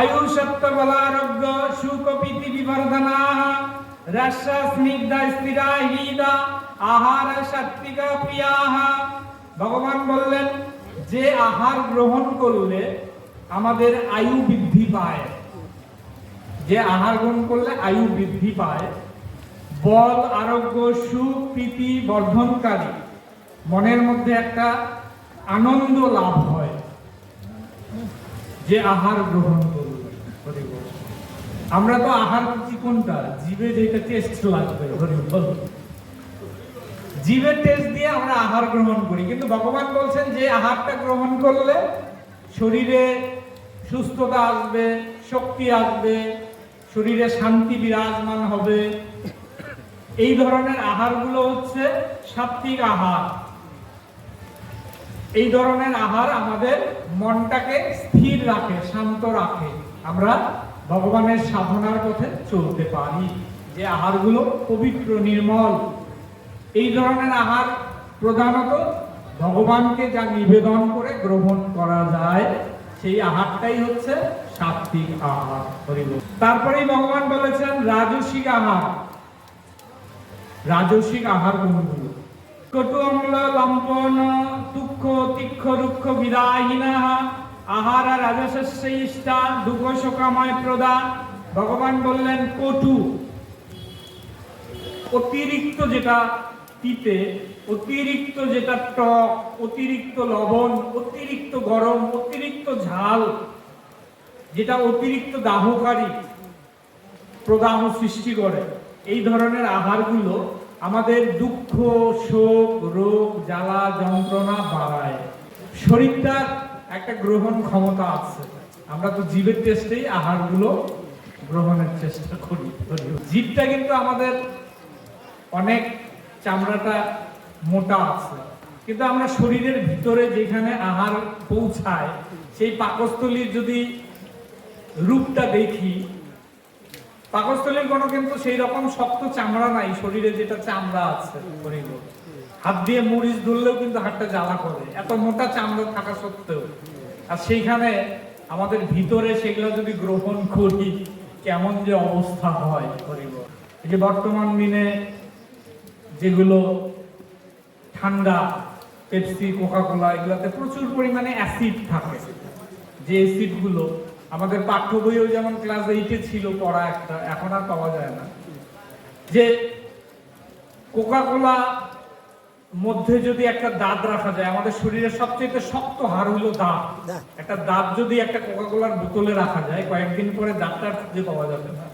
আয়ুষত্ববলারব্য সুকপিতি বিবর্ধনা রস স্নিগ্ধ স্থিরা হৃদা, আহার সাত্বিকা প্রিয়াহ ভগবান বললেন, যে আহার গ্রহণ করলে আমাদের আয়ু বৃদ্ধি পায়। যে আহার গ্রহণ করলে আয়ু বৃদ্ধি পায় বল আরোগ্য সুপ্রীতি বর্ধনকারী। মনের মধ্যে একটা আনন্দ লাভ হয়। যে আহার গ্রহণ আমরা তো আহার করছি কোনটা? জিভে যেটা টেস্ট লাগবে। জিভের টেস্ট দিয়ে আমরা আহার গ্রহণ করি। কিন্তু ভগবান বলছেন যে আহারটা গ্রহণ করলে শরীরে সুস্থতা আসবে, শক্তি আসবে, শরীরে শান্তি বিরাজমান হবে। এই ধরনের আহারগুলো হচ্ছে সাত্বিক আহার। এই ধরনের আহার আমাদের মনটাকে স্থির রাখে, শান্ত রাখে। আমরা ভগবানের সাধনার পথে চলতে পারি। যে আহারগুলো পবিত্র, নির্মল, এই ধরনের আহার প্রধানত ভগবানকে যা নিবেদন করে গ্রহণ করা যায়, সেই আহারটাই হচ্ছে সাত্বিক আহার। তারপরেই ভগবান বলেছেন, রাজসিক আহার। রাজসিক আহার কোনগুলো? কটু অম্ল লম্পন তুক্ষ, তীক্ষ, রুক্ষ বিদাহীনা আহার রাজস্ব ইষ্টা দুঃখ শোকাময় প্রদা। ভগবান বললেন, কটু। অতিরিক্ত যেটা তিতে, অতিরিক্ত যেটা টক, অতিরিক্ত লবণ, অতিরিক্ত গরম, অতিরিক্ত ঝাল, যেটা অতিরিক্ত দাহকারী প্রদাহ সৃষ্টি করে। এই ধরনের আহারগুলো আমাদের দুঃখ, শোক, রোগ, জ্বালা, যন্ত্রণা বাড়ায়। শরীরটার একটা গ্রহণ ক্ষমতা আছে। আমরা তো জীবের টেস্টেই আহারগুলো গ্রহণের চেষ্টা করি জীবটা কিন্তু আমাদের অনেক চামড়াটা মোটা আছে। কিন্তু আমরা শরীরের ভিতরে যেখানে আহার পৌঁছায়, সেই পাকস্থলীর যদি রূপটা দেখি, পাকস্থলীর কোনো কিন্তু সেই রকম শক্ত চামড়া নাই, শরীরে যেটা চামড়া আছে হাত দিয়ে মরিচ ধরলেও কিন্তু হাতটা জ্বালা করে। এত মোটা চামড়া থাকা সত্ত্বেও। আর সেইখানে আমাদের ভিতরে সেগুলো যদি গ্রহণ করি, কেমন যে অবস্থা হয় করিব এই যে বর্তমান দিনে যেগুলো ঠান্ডা, পেপসি, কোকাকোলা, এগুলোতে প্রচুর পরিমাণে অ্যাসিড থাকে। যে অ্যাসিডগুলো, আমাদের পাঠ্য বইও যেমন ক্লাস এইটে ছিল পড়া একটা, এখন আর পাওয়া যায় না। যে কোকা কোলা মধ্যে যদি একটা দাঁত রাখা যায় আমাদের শরীরের সবচেয়ে শক্ত হাড় হলো দাঁত। একটা দাঁত যদি একটা কোকা কোলার বোতলে রাখা যায় কয়েকদিন পরে দাঁতটা খুঁজে পাওয়া যাবে না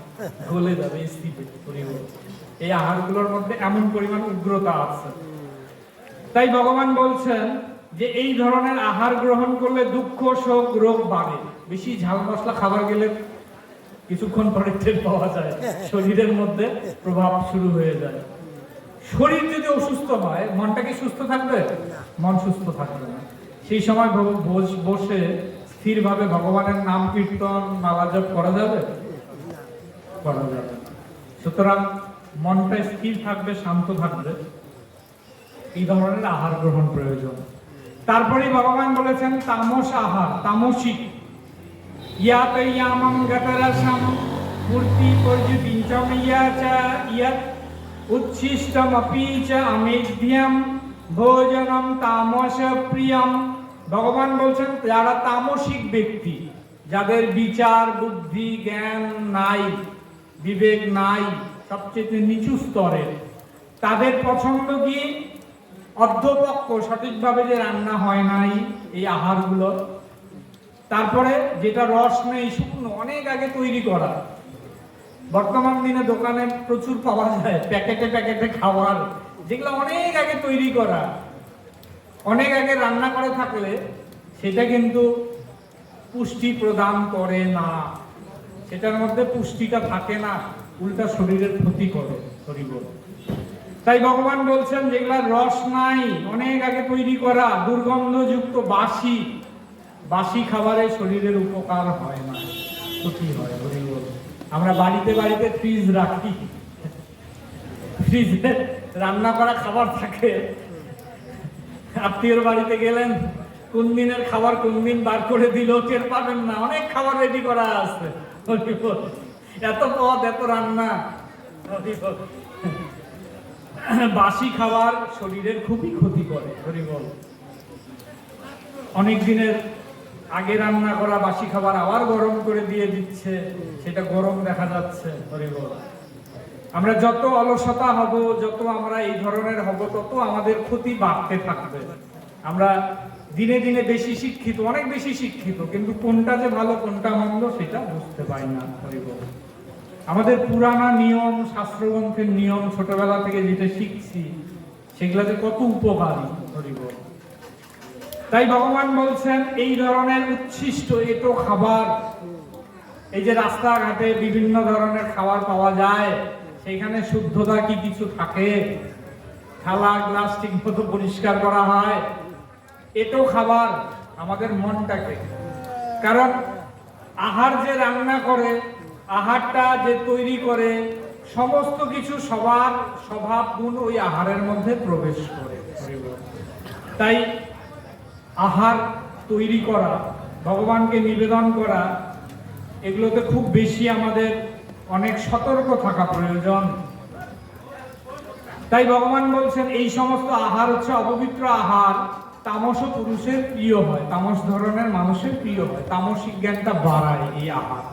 গলে যাবে এই আহারগুলোর মধ্যে এমন পরিমাণ উগ্রতা আছে। তাই ভগবান বলছেন যে এই ধরনের আহার গ্রহণ করলে দুঃখ শোক রোগ বাড়ে। বেশি ঝাল মশলা খাবার গেলে কিছুক্ষণ পরে টের পাওয়া যায়। শরীরের মধ্যে প্রভাব শুরু হয়ে যায়। শরীর যদি অসুস্থ হয়, মনটা কি সুস্থ থাকবে? মন সুস্থ থাকবে না। সেই সময় বস- স্থিরভাবে ভগবানের নাম কীর্তন, মালা জপ করা যাবে? করা যাবে। সুতরাং মনটা স্থির থাকবে, শান্ত থাকবে। এই ধরনের আহার গ্রহণ প্রয়োজন। তারপরে ভগবান বলেছেন, তামস আহার তামসিক ইয়াত ইয়ামং গতরসম, মূর্তি পর্যুতিঞ্চম ইয়াচ ইয়াত উচ্ছিষ্টমপি চ অমেধ্যম ভোজনম তামস প্রিয়ম ভগবান বলছেন, যারা তামসিক ব্যক্তি, যাদের বিচার, বুদ্ধি, জ্ঞান নাই, বিবেক নাই, সবচেয়ে নিচু স্তরের, তাদের পছন্দ কি? অর্ধপক্ষ সঠিকভাবে যে রান্না হয় নাই এই আহারগুলো। তারপরে যেটা রস নেই, শুকনো, অনেক আগে তৈরি করা। বর্তমান দিনে দোকানে প্রচুর পাওয়া যায়, প্যাকেটে প্যাকেটে খাবার যেগুলো অনেক আগে তৈরি করা। অনেক আগে রান্না করে থাকলে সেটা কিন্তু পুষ্টি প্রদান করে না। সেটার মধ্যে পুষ্টিটা থাকে না, উল্টা শরীরের ক্ষতি করে, শরীর তাই ভগবান বলছেন যেগুলার রস নাই, অনেক আগে তৈরি করা, দুর্গন্ধযুক্ত বাসি। বাসি খাবারে শরীরের উপকার হয় না, ক্ষতি হয় হরি বল। আমরা বাড়িতে বাড়িতে ফ্রিজ রাখি। ফ্রিজে রান্না করা খাবার থাকে। আত্মীয়র বাড়িতে গেলেন, কোন দিনের খাবার কোন দিন বার করে দিল, টের পাবেন না, অনেক খাবার রেডি করা আছে। এত পদ, এত রান্না। বাসি খাবার শরীরের খুবই ক্ষতি করে হরি বল অনেক দিনের আগে রান্না করা বাসি খাবার আবার গরম করে দিয়ে দিচ্ছে, সেটা গরম দেখা যাচ্ছে। আমরা যত অলসতা হব, যত আমরা এই ধরনের হব, তত আমাদের ক্ষতি বাড়তে থাকবে। আমরা দিনে দিনে বেশি শিক্ষিত, অনেক বেশি শিক্ষিত, কিন্তু কোনটা যে ভালো, কোনটা মন্দ, সেটা বুঝতে পারি না আমাদের পুরানা নিয়ম, শাস্ত্রগ্রন্থের নিয়ম ছোটবেলা থেকে যেটা শিখছি, সেগুলা যে কত উপকারী, হরি বল। তাই ভগবান বলছেন, এই ধরনের উচ্ছিষ্ট এটো খাবার, এই যে রাস্তাঘাটে বিভিন্ন ধরনের খাবার পাওয়া যায় সেখানে শুদ্ধতা কি কিছু থাকে? থালা, গ্লাস ঠিক মতো পরিষ্কার করা হয়। এটাও খাবার আমাদের মনটাকে, কারণ আহার যে রান্না করে, আহারটা যে তৈরি করে, সমস্ত কিছু সবার স্বভাব, গুণ ওই আহারের মধ্যে প্রবেশ করে। তাই আহার তৈরি করা, ভগবানকে নিবেদন করা, এগুলোতে খুব বেশি আমাদের অনেক সতর্ক থাকা প্রয়োজন। তাই ভগবান বলছেন, এই সমস্ত আহার হচ্ছে অপবিত্র আহার। তামস পুরুষের প্রিয় হয়, তামস ধরনের মানুষের প্রিয় হয়। তামসিক জ্ঞানটা বাড়ায় এই আহার।